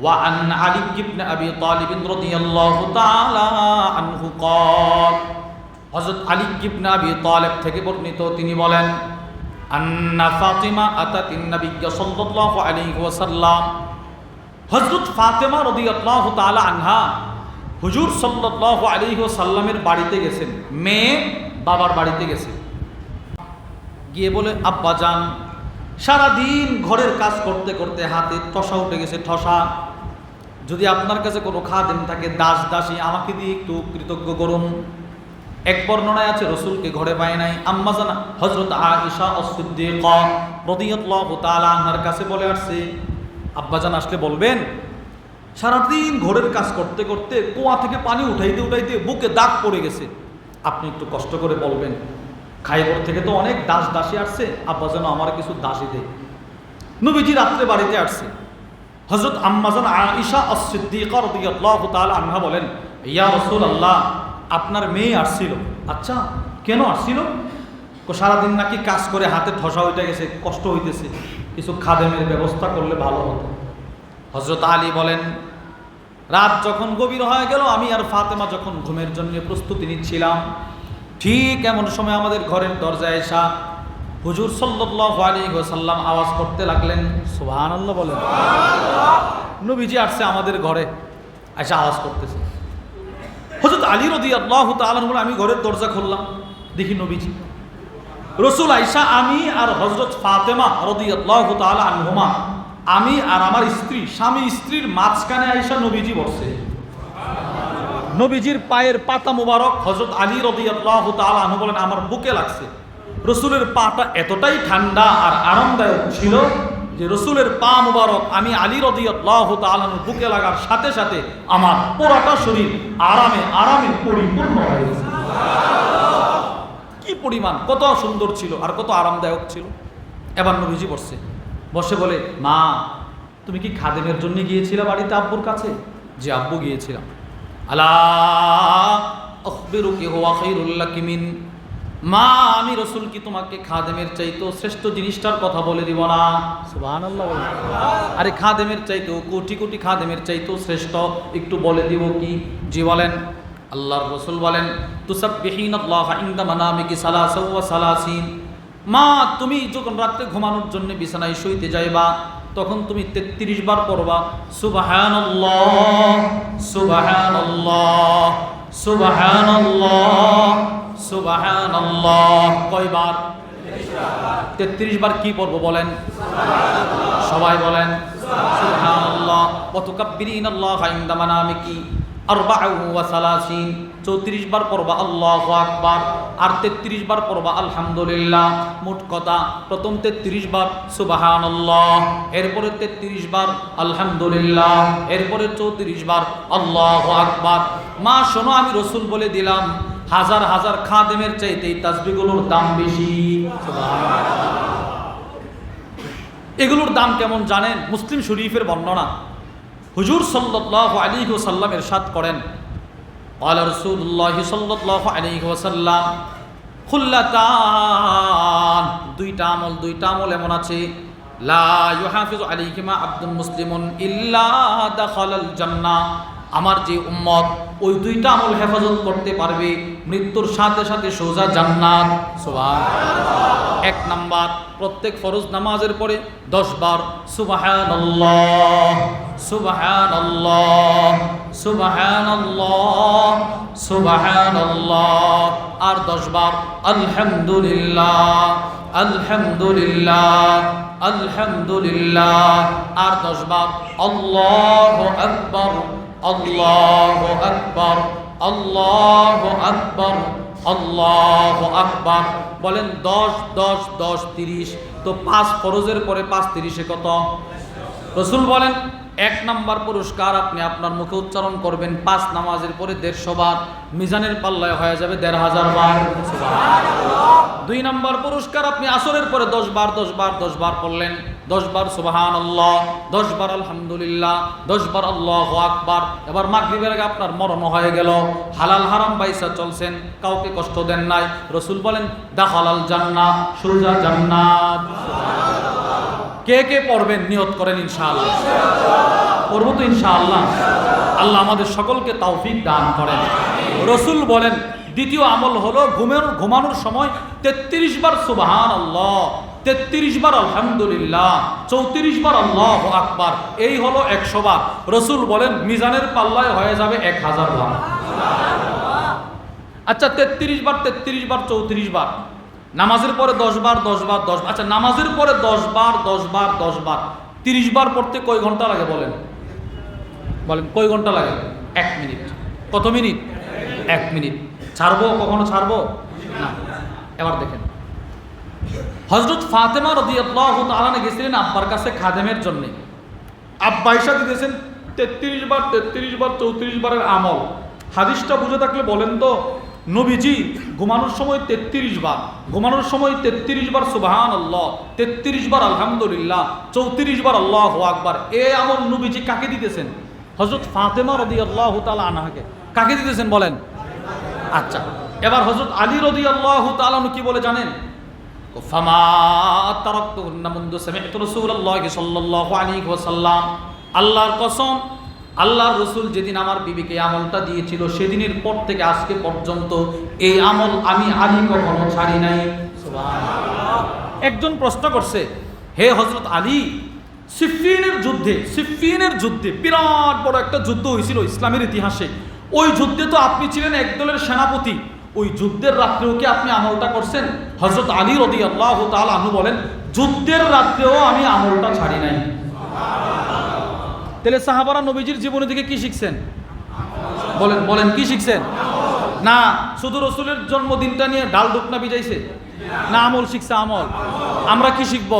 وعن علي بن أبي طالب رضي الله تعالى عنه قال হযরত আলী ইবনে আবি তালেব থেকে বর্ণিত তিনি বলেন আন্না ফাতিমা আতাতিন নবী সাল্লাল্লাহু আলাইহি ওয়াসাল্লাম হযরত ফাতেমা রাদিয়াল্লাহু তাআলা আনহা হুজুর সাল্লাল্লাহু আলাইহি ওয়াসাল্লামের বাড়িতে গেছেন মেয়ে বাবার বাড়িতে গেছে গিয়ে বলে আব্বা যান সারাদিন ঘরের কাজ করতে করতে হাতে ঠসা উঠে গেছে, ঠসা। যদি আপনার কাছে কোনো খাদেম থাকে, দাস দাসী, আমাকে দিয়ে একটু কৃতজ্ঞ করুন। এক বর্ণনায় আছে, রসুলকে ঘরে পায় নাই। আম্মা জানা হজরত আয়েশা অসুদ্দিকা আনহার কাছে বলে আসছে আব্বাজান আসলে বলবেন, সারাদিন ঘরের কাজ করতে করতে কুয়া থেকে পানি উঠাইতে উঠাইতে বুকে দাগ পড়ে গেছে। আপনি একটু কষ্ট করে বলবেন। খাইবর থেকে তো অনেক দাস দাসী আসছে, আব্বা যেন আমার কিছু দাসী দেয়। নবীজি রাত্রে বাড়িতে আসছে। হজরত আম্মাজান আয়েশা অসিদ্দিকা রদিয়াল্লাহু তাআলা আনহা বলেন, ইয়া রসুল আল্লাহ আপনার মেয়ে আসছিল। আচ্ছা কেন আসছিল? সারাদিন নাকি কাজ করে হাতে ঠসা হইতে গেছে, কষ্ট হইতেছে। কিছু খাদেমের ব্যবস্থা করলে ভালো হতো। হজরত আলী বলেন, রাত যখন গভীর হয়ে গেল, আমি আর ফাতেমা যখন ঘুমের জন্য প্রস্তুতি নিচ্ছিলাম ঠিক এমন সময় আমাদের ঘরের দরজায় এসা হুজুর সাল্লাল্লাহু আলাইহি ওয়াসাল্লাম আওয়াজ করতে লাগলেন, সুবহানাল্লাহ বলেন। নবীজি আসছে আমাদের ঘরে, এসে আওয়াজ করতেছে। হজরত আলী রদি আল্লাহ তালন আমি ঘরের দরজা খুললাম। দেখি নবীজি। রসুল আইসা আমি আর হজরত ফাতেমা রদি আল্লাহ তাল আনহুমা, আমি আর আমার স্ত্রী, স্বামী স্ত্রীর মাঝখানে আইসা নবীজি বসছে নবীজির পায়ের পাতা মুবারক হজরত আলী রদি আল্লাহ তাল বলেন, আমার বুকে লাগছে। রসুলের পাটা এতটাই ঠান্ডা আর আরামদায়ক ছিল যে রসুলের পা মুবারক আমি আলী রদি আল্লাহ তালানুর বুকে লাগার সাথে সাথে আমার পুরাটা শরীর আরামে আরামে পরিপূর্ণ হয়ে গেছে। কি পরিমাণ, কত সুন্দর ছিল আর কত আরামদায়ক ছিল। এবার নবীজি বসছে। বসে বলে, মা, তুমি কি খাদেমের জন্য গিয়েছিলে বাড়িতে আব্বুর কাছে? যে আব্বু গিয়েছিলাম। আলা আখবিরুকি হুয়া খাইরুল্লাহ কিমিন মা আমি রসুল কি তোমাকে খাদেমের চাইতো শ্রেষ্ঠ জিনিসটার কথা বলে দিব না? আরে খাদেমের চাইতো কোটি কোটি খাদেমের চাইতো শ্রেষ্ঠ। একটু বলে দিব কি? জি বলেন। আল্লাহর রসুল বলেন তুসাব্বিহিন আল্লাহ ইনদা মানামিকি সালাসা ওয়া সালাসিন। মা তুমি যখন রাত্রে ঘুমানোর জন্য বিছানায় শুইতে যাইবা তখন তুমি তেত্রিশ বার পড়বা কয়বার? তেত্রিশ বার কি পড়ব বলেন? সবাই বলেন কত ওয়া তুকাব্বিরিনাল্লাহ ইনদা আমি আরবাউ ওয়া সালাসিন। চৌত্রিশ বার পড়বা আল্লাহু আকবার, আর তেত্রিশ বার পড়বা আলহামদুলিল্লাহ। মোট কথা, প্রথম তেত্রিশ বার সুবাহানাল্লাহ, এরপরে তেত্রিশ বার আলহামদুলিল্লাহ, এরপরে চৌত্রিশ বার আল্লাহু আকবার। মা, শোনো, আমি রসুল বলে দিলাম, হাজার হাজার খাদেমের চাইতে এই তাসবিগুলোর দাম বেশি। এগুলোর দাম কেমন জানেন? মুসলিম শরীফের বর্ণনা। হুজুর সাল্লাহ আলী ওসাল্লাম এরশাদ করেন। আল দুইটা আমল দুইটা আমল এমন আছে, লা আব্দুল মুসলিমুন জান্নাহ আমার যে উম্মত, ওই দুইটা আমল হেফাজত করতে পারবে, মৃত্যুর সাথে সাথে সোজা জান্নাত। সুবহান এক নাম্বার, প্রত্যেক ফরজ নামাজের পরে দশ বার, সুবহানাল্লাহ সুবহানাল্লাহ সুবহানাল্লাহ সুবহানাল্লাহ। আর দশ বার, আলহামদুলিল্লাহ আলহামদুলিল্লাহ আলহামদুলিল্লাহ। আর দশ বার, আল্লাহ আকবর। আল্লাহ আকবর আল্লাহ আকবর আল্লাহ আকবর। বলেন দশ দশ দশ তিরিশ তো পাঁচ ফরজের পরে পাঁচ তিরিশে কত? রসুল বলেন এক নাম্বার পুরস্কার আপনি আপনার মুখে উচ্চারণ করবেন পাঁচ নামাজের পরে দেড়শো বার মিজানের পাল্লায় হয়ে যাবে দেড় হাজার বার। দুই নাম্বার পুরস্কার আপনি আসরের পরে দশ বার দশ বার দশ বার পড়লেন। দশ বার সুবাহান আল্লাহ দশ বার আলহামদুলিল্লাহ, দশ বার আল্লাহ আকবার। এবার মাগরিবের আগে আপনার মরণ হয়ে গেল। হালাল হারাম বাইসা চলছেন, কাউকে কষ্ট দেন নাই। রসুল বলেন দা হালাল জান্নাত সুরজা জান্নাত। কে কে পড়বেন? নিয়ত করেন ইনশাআল্লাহ। করব তো ইনশাআল্লাহ। আল্লাহ আমাদের সকলকে তৌফিক দান করেন। রসুল বলেন, দ্বিতীয় আমল হলো ঘুমের, ঘুমানোর সময় তেত্রিশ বার সুবাহান আল্লাহ তেত্রিশ বার আলহামদুলিল্লাহ, চৌত্রিশ বার আল্লাহ আকবার, এই হলো একশো বার। রসুল বলেন, মিজানের পাল্লায় হয়ে যাবে এক হাজার বার। আচ্ছা তেত্রিশ বার তেত্রিশ বার, চৌত্রিশ বার। নামাজের পরে দশ বার দশ বার, দশ আচ্ছা নামাজের পরে দশ বার দশ বার দশ বার। তিরিশ বার পড়তে কয় ঘণ্টা লাগে বলেন? বলেন, কয় ঘণ্টা লাগে? এক মিনিট। কত মিনিট? এক মিনিট। ছাড়বো, কখনো ছাড়বো? না। এবার দেখেন। হজরত ফাতেমা রদি আল্লাহ তালানে গেছিলেন আব্বার কাছে খাদেমের জন্যে। আব্বা দিতেছেন তেত্রিশ বার তেত্রিশ বার, চৌত্রিশ বারের আমল। হাদিসটা বুঝে থাকলে বলেন তো, নবীজি ঘুমানোর সময় তেত্রিশ বার, ঘুমানোর সময় তেত্রিশ বার সুবাহান আল্লাহ তেত্রিশ বার আলহামদুলিল্লাহ, চৌত্রিশ বার আল্লাহ আকবার। এ আমল নবীজি কাকে দিতেছেন? হজরত ফাতেমা রদি আল্লাহ তালা আনাহাকে। কাকে দিতেছেন বলেন? আচ্ছা এবার হজরত আলী রদি আল্লাহ তালানু কি বলে জানেন? ফামা তারাক্তুহুন্না মুনদু আল্লাহর কসম, আল্লাহর রসুল যেদিন আমার বিবিকে আমলটা দিয়েছিল, সেদিনের পর থেকে আজকে পর্যন্ত এই আমল আমি আলী কখনো ছাড়ি নাই। একজন প্রশ্ন করছে, হে হজরত আলী, সিফিনের যুদ্ধে সিফিনের যুদ্ধে বিরাট বড় একটা যুদ্ধ হয়েছিল ইসলামের ইতিহাসে। ওই যুদ্ধে তো আপনি ছিলেন একদলের সেনাপতি। ওই যুদ্ধের রাত্রেও কি আপনি আমলটা করছেন? হজরত আলী রদি আল্লাহ তাল আনু বলেন, যুদ্ধের রাত্রেও আমি আমলটা ছাড়ি নাই। তাহলে সাহাবারা নবীজির জীবনী থেকে কি শিখছেন? বলেন বলেন, কি শিখছেন? না, শুধু রসুলের জন্মদিনটা নিয়ে ডাল ডুকনা বিজাইছে না আমল শিখছে আমল। আমরা কি শিখব?